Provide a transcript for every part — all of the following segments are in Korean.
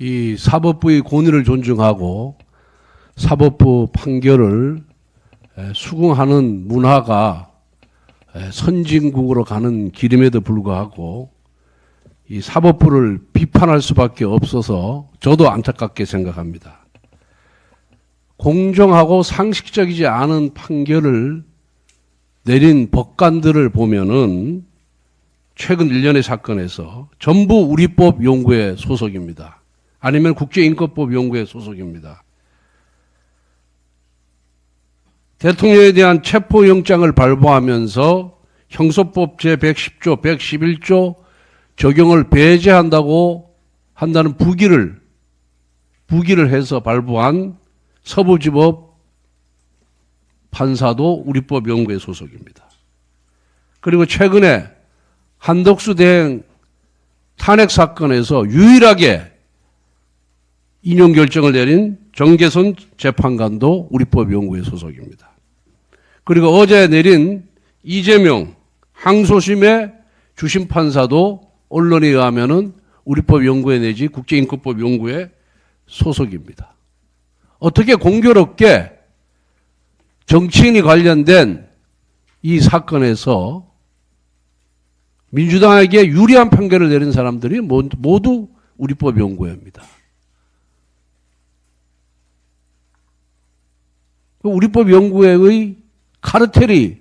이 사법부의 권위를 존중하고 사법부 판결을 에, 수긍하는 문화가 에, 선진국으로 가는 길임에도 불구하고 이 사법부를 비판할 수밖에 없어서 저도 안타깝게 생각합니다. 공정하고 상식적이지 않은 판결을 내린 법관들을 보면은 최근 일련의 사건에서 전부 우리법 연구회 소속입니다. 아니면 국제인권법 연구회 소속입니다. 대통령에 대한 체포영장을 발부하면서 형소법 제110조, 111조 적용을 배제한다고 한다는 부기를 부기를 해서 발부한 서부지법 판사도 우리법 연구회 소속입니다. 그리고 최근에 한덕수 대행 탄핵 사건에서 유일하게 인용 결정을 내린 정계선 재판관도 우리법 연구회 소속입니다. 그리고 어제 내린 이재명 항소심의 주심 판사도 언론에 의하면은 우리법 연구회 내지 국제인권법 연구회 소속입니다. 어떻게 공교롭게 정치인이 관련된 이 사건에서 민주당에게 유리한 판결을 내린 사람들이 모- 모두 우리법 연구회입니다. 우리법 연구회의 카르텔이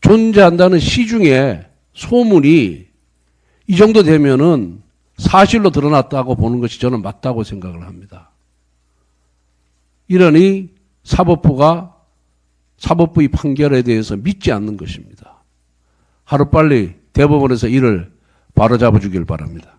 존재한다는 시중에 소문이 이 정도 되면은 사실로 드러났다고 보는 것이 저는 맞다고 생각을 합니다. 이러니 사법부가 사법부의 판결에 대해서 믿지 않는 것입니다. 하루빨리 대법원에서 이를 바로잡아 주길 바랍니다.